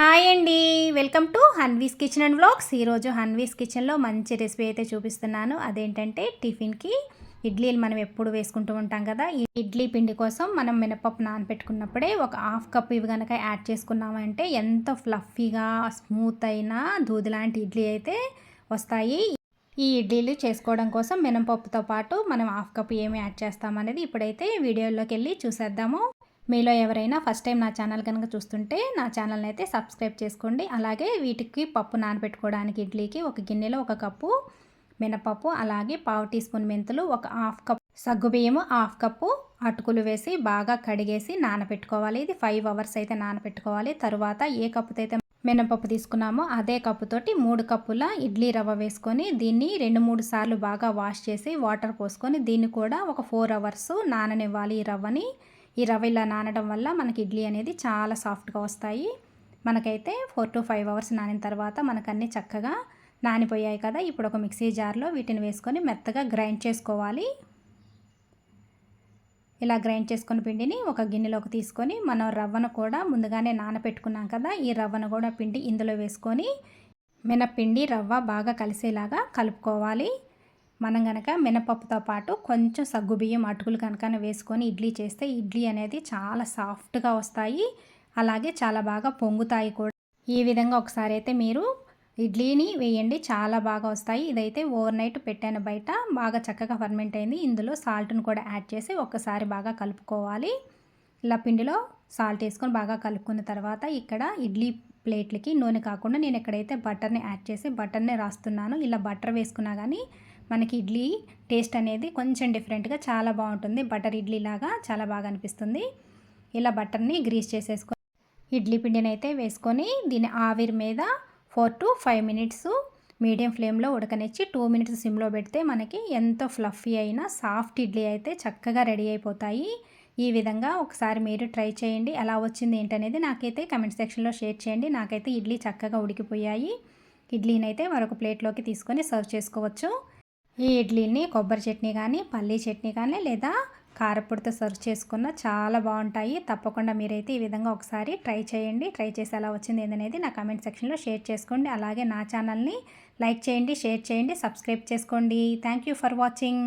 Hi అండి. Welcome to Hanvi's kitchen and vlogs. ఈరోజు హన్వీస్ కిచెన్లో మంచి రెసిపీ అయితే చూపిస్తున్నాను. అదేంటంటే టిఫిన్కి ఇడ్లీలు మనం ఎప్పుడు వేసుకుంటూ ఉంటాం కదా ఈ ఇడ్లీ పిండి కోసం మనం మినపప్పు నానబెట్టుకున్నప్పుడే ఒక హాఫ్ కప్ ఇవి కనుక యాడ్ చేసుకున్నామంటే ఎంత ఫ్లఫీగా స్మూత్ అయిన దూది లాంటి ఇడ్లీ అయితే వస్తాయి. ఈ ఇడ్లీలు చేసుకోవడం కోసం మినపప్పుతో పాటు మనం హాఫ్ కప్ ఏమి యాడ్ చేస్తామనేది ఇప్పుడైతే వీడియోలోకి వెళ్ళి చూసేద్దాము. మీలో ఎవరైనా ఫస్ట్ టైం నా ఛానల్ కనుక చూస్తుంటే నా ఛానల్ని అయితే సబ్స్క్రైబ్ చేసుకోండి. అలాగే వీటికి పప్పు నానబెట్టుకోవడానికి ఇడ్లీకి ఒక గిన్నెలో ఒక కప్పు మినపప్పు అలాగే పావు టీ స్పూన్ మెంతులు ఒక హాఫ్ కప్ సగ్గుబియ్యము హాఫ్ కప్పు అటుకులు వేసి బాగా కడిగేసి నానబెట్టుకోవాలి. ఇది ఫైవ్ అవర్స్ అయితే నానబెట్టుకోవాలి. తరువాత ఏ కప్పుతో అయితే మినపప్పు తీసుకున్నామో అదే కప్పుతోటి మూడు కప్పుల ఇడ్లీ రవ్వ వేసుకొని దీన్ని రెండు మూడు సార్లు బాగా వాష్ చేసి వాటర్ పోసుకొని దీన్ని కూడా ఒక ఫోర్ అవర్స్ నాననివ్వాలి ఈ రవ్వని. ఈ రవ్వ ఇలా నానడం వల్ల మనకి ఇడ్లీ అనేది చాలా సాఫ్ట్గా వస్తాయి. మనకైతే ఫోర్ టు ఫైవ్ అవర్స్ నానిన తర్వాత మనకు చక్కగా నానిపోయాయి కదా. ఇప్పుడు ఒక మిక్సీ జార్లో వీటిని వేసుకొని మెత్తగా గ్రైండ్ చేసుకోవాలి. ఇలా గ్రైండ్ చేసుకున్న పిండిని ఒక గిన్నెలోకి తీసుకొని మనం రవ్వను కూడా ముందుగానే నానపెట్టుకున్నాం కదా. ఈ రవ్వను కూడా పిండి ఇందులో వేసుకొని మినపిండి రవ్వ బాగా కలిసేలాగా కలుపుకోవాలి. మనం కనుక మినపప్పుతో పాటు కొంచెం సగ్గుబియ్యం అటుకులు కనుక వేసుకొని ఇడ్లీ చేస్తే ఇడ్లీ అనేది చాలా సాఫ్ట్గా వస్తాయి. అలాగే చాలా బాగా పొంగుతాయి కూడా. ఈ విధంగా ఒకసారి అయితే మీరు ఇడ్లీని వేయండి చాలా బాగా వస్తాయి. ఇదైతే ఓవర్ నైట్ పెట్టాను బయట బాగా చక్కగా ఫర్మెంట్ అయింది. ఇందులో సాల్ట్ను కూడా యాడ్ చేసి ఒక్కసారి బాగా కలుపుకోవాలి. ఇలా పిండిలో సాల్ట్ వేసుకొని బాగా కలుపుకున్న తర్వాత ఇక్కడ ఇడ్లీ ప్లేట్లకి నూనె కాకుండా నేను ఎక్కడైతే బటర్ని యాడ్ చేసి బటర్ని రాస్తున్నాను ఇలా బటర్ వేసుకున్నా కానీ మనకి ఇడ్లీ టేస్ట్ అనేది కొంచెం డిఫరెంట్గా చాలా బాగుంటుంది. బటర్ ఇడ్లీ లాగా చాలా బాగా అనిపిస్తుంది. ఇలా బటర్ని గ్రీస్ చేసేసుకొని ఇడ్లీ పిండిని అయితే వేసుకొని దీని ఆవిరి మీద four to five minutes medium ఫ్లేమ్లో ఉడకనిచ్చి టూ మినిట్స్ సిమ్లో పెడితే మనకి ఎంతో ఫ్లఫీ అయిన సాఫ్ట్ ఇడ్లీ అయితే చక్కగా రెడీ అయిపోతాయి. ఈ విధంగా ఒకసారి మీరు ట్రై చేయండి. ఎలా వచ్చింది ఏంటనేది నాకైతే కమెంట్ సెక్షన్లో షేర్ చేయండి. నాకైతే ఇడ్లీ చక్కగా ఉడికిపోయాయి. ఇడ్లీని అయితే మరొక ప్లేట్లోకి తీసుకొని సర్వ్ చేసుకోవచ్చు. ఈ ఇడ్లీని కొబ్బరి చట్నీ కానీ పల్లీ చట్నీ కానీ లేదా కారపొడితో సర్వ్ చేసుకున్న చాలా బాగుంటాయి. తప్పకుండా మీరైతే ఈ విధంగా ఒకసారి ట్రై చేయండి. ట్రై చేసి ఎలా వచ్చింది ఏంటనేది నా కమెంట్ సెక్షన్లో షేర్ చేసుకోండి. అలాగే నా ఛానల్ని లైక్ చేయండి షేర్ చేయండి సబ్స్క్రైబ్ చేసుకోండి. Thank you for watching.